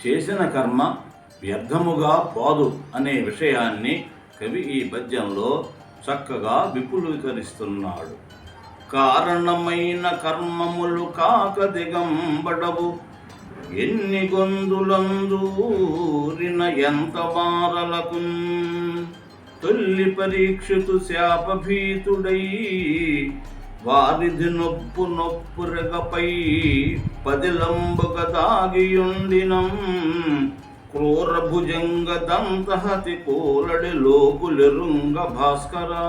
చేసిన కర్మ వ్యర్థముగా పోదు అనే విషయాన్ని కవి ఈ పద్యంలో చక్కగా విపులీకరిస్తున్నాడు. కారణమైన కర్మములు కాక దిగంబడవు. ఎన్ని గొందులందూరిన ఎంత మారలకు తొల్లి పరీక్షితు శాపభీతుడై వారిది నొప్పు నొప్పు రెగపై పదిలంబుగ దాగియుండినం క్రూర భుజంగ దంతహతి కూలడి లోకులెరుంగ భాస్కరా.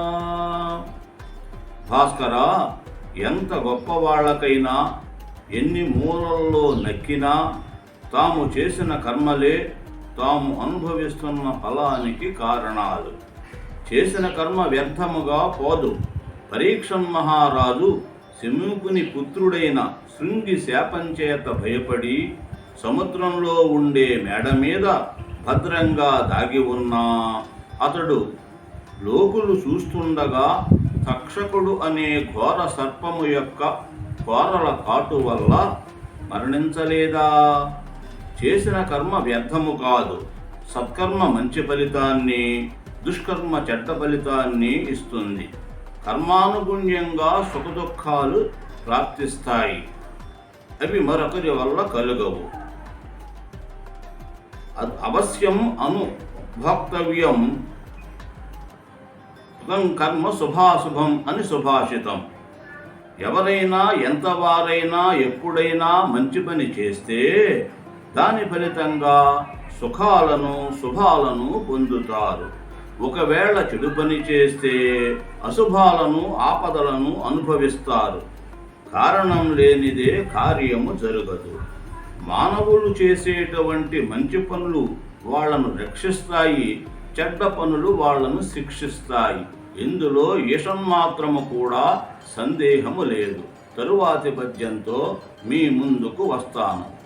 భాస్కరా ఎంత గొప్పవాళ్ళకైనా ఎన్ని మూలల్లో నక్కినా తాము చేసిన కర్మలే తాము అనుభవిస్తున్న ఫలానికి కారణాలు. చేసిన కర్మ వ్యర్థముగా పోదు. పరీక్షం మహారాజు శమూకుని పుత్రుడైన శృంగి శాపం చేత భయపడి సముద్రంలో ఉండే మేడ మీద భద్రంగా దాగి ఉన్నా. అతడు లోకులు చూస్తుండగా తక్షకుడు అనే ఘోర సర్పము యొక్క కోరల కాటు వల్ల మరణించలేదా? చేసిన కర్మ వ్యర్థము కాదు. సత్కర్మ మంచి ఫలితాన్ని దుష్కర్మ చెడ్డ ఫలితాన్ని ఇస్తుంది. కర్మానుగుణ్యంగా సుఖదుఖాలు ప్రాప్తిస్తాయి. అవి మరొకరి వల్ల కలుగవు. అద్ అవశ్యం అను భోక్తవ్యం. సుఖం కర్మ శుభాశుభం అని సుభాషితం. ఎవరైనా ఎంతవారైనా ఎప్పుడైనా మంచి పని చేస్తే దాని ఫలితంగా సుఖాలను శుభాలను పొందుతారు. ఒకవేళ చెడు పని చేస్తే అశుభాలను ఆపదలను అనుభవిస్తారు. కారణం లేనిదే కార్యము జరగదు. మానవులు చేసేటువంటి మంచి పనులు వాళ్ళను రక్షిస్తాయి చెడ్డ పనులు వాళ్ళను శిక్షిస్తాయి. ఇందులో ఇషం మాత్రము కూడా సందేహము లేదు. తరువాతి పద్యంతో మీ ముందుకు వస్తాను.